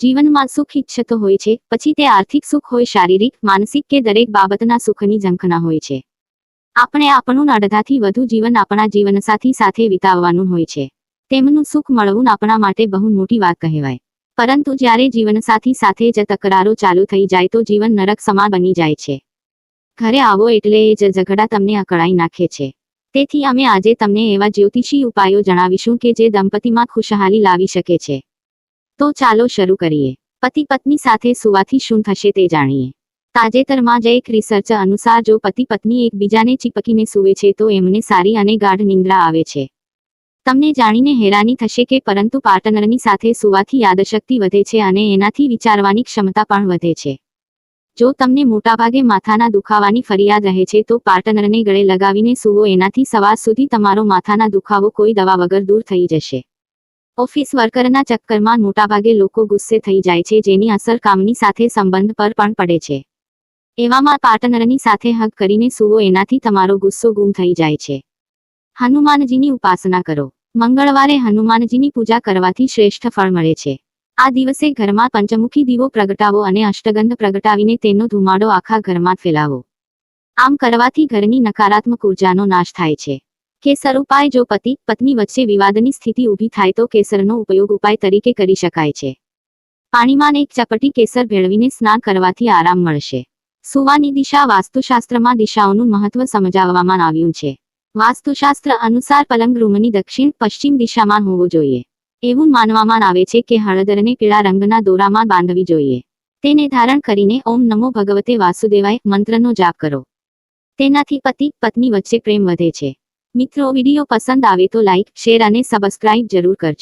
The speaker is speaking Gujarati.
જીવનમાં સુખ ઈચ્છતો હોય છે, પછી તે આર્થિક સુખ હોય, શારીરિક, માનસિક કે દરેક બાબતના સુખની ઝંખના હોય છે. આપણે આપણું અડધાથી વધુ જીવન આપણા જીવનસાથી સાથે વિતાવવાનું હોય છે. તેમનું સુખ મળવું આપણા માટે બહુ મોટી વાત કહેવાય. પરંતુ જ્યારે જીવનસાથી સાથે જ તકરારો ચાલુ થઈ જાય તો જીવન નરક સમાન બની જાય છે. ઘરે આવો એટલે એ જ ઝઘડા તમને અકળાઈ નાખે છે. તેથી અમે આજે તમને એવા જ્યોતિષી ઉપાયો જણાવીશું કે જે દંપતીમાં ખુશહાલી લાવી શકે છે. તો ચાલો શરૂ કરીએ. પતિ પત્ની સાથે સુવાથી શું થશે તે જાણીએ. તાજેતરમાં જ એક રિસર્ચ અનુસાર જો પતિ પત્ની એકબીજાને ચીપકીને સૂવે છે તો એમને સારી અને ગાઢ નિંદ્રા આવે છે. તમને જાણીને હેરાની થશે કે પરંતુ પાર્ટનરની સાથે સુવાથી યાદશક્તિ વધે છે અને એનાથી વિચારવાની ક્ષમતા પણ વધે છે. જો તમને મોટાભાગે માથાના દુખાવાની ફરિયાદ રહે છે તો પાર્ટનરને ગળે લગાવીને સૂવો. એનાથી સવાર સુધી તમારો માથાના દુખાવો કોઈ દવા વગર દૂર થઈ જશે. ઓફિસ વર્કરના ચક્કરમાં મોટાભાગે લોકો ગુસ્સે થઈ જાય છે, જેની અસર કામની સાથે સંબંધ પર પણ પડે છે. એવામાં પાર્ટનરની સાથે હક કરીને સુવો, એનાથી તમારો ગુસ્સો ગુમ થઈ જાય છે. હનુમાનજીની ઉપાસના કરો. મંગળવારે હનુમાનજીની પૂજા કરવાથી શ્રેષ્ઠ ફળ મળે છે. આ દિવસે ઘરમાં પંચમુખી દીવો પ્રગટાવો અને અષ્ટગંધ પ્રગટાવીને તેનો ધુમાડો આખા ઘરમાં ફેલાવો. આમ કરવાથી ઘરની નકારાત્મક ઉર્જાનો નાશ થાય છે. કેસર ઉપાય જો પતિ, પત્ની વચ્ચે વિવાદની સ્થિતિ ઊભી થાય તો કેસરનો ઉપયોગ ઉપાય તરીકે કરી શકાય છે. પાણીમાં એક ચપટી કેસર ભેળવીને સ્નાન કરવાથી આરામ મળશે. સુવાની દિશા વાસ્તુશાસ્ત્રમાં દિશાઓનું મહત્વ સમજાવવામાં આવ્યું છે. વાસ્તુશાસ્ત્ર અનુસાર પલંગ રૂમની દક્ષિણ, પશ્ચિમ દિશામાં હોવો જોઈએ. એવું માનવામાં આવે છે કે હળદરને પીળા રંગના દોરામાં બાંધવી જોઈએ. તેને ધારણ કરીને ઓમ નમો ભગવતે વાસુદેવાય મંત્રનો જાપ કરો. તેનાથી પતિ, પત્ની વચ્ચે પ્રેમ વધે છે. મિત્રો વીડિયો પસંદ આવે તો લાઇક શેર અને સબસ્ક્રાઇબ જરૂર કરજો.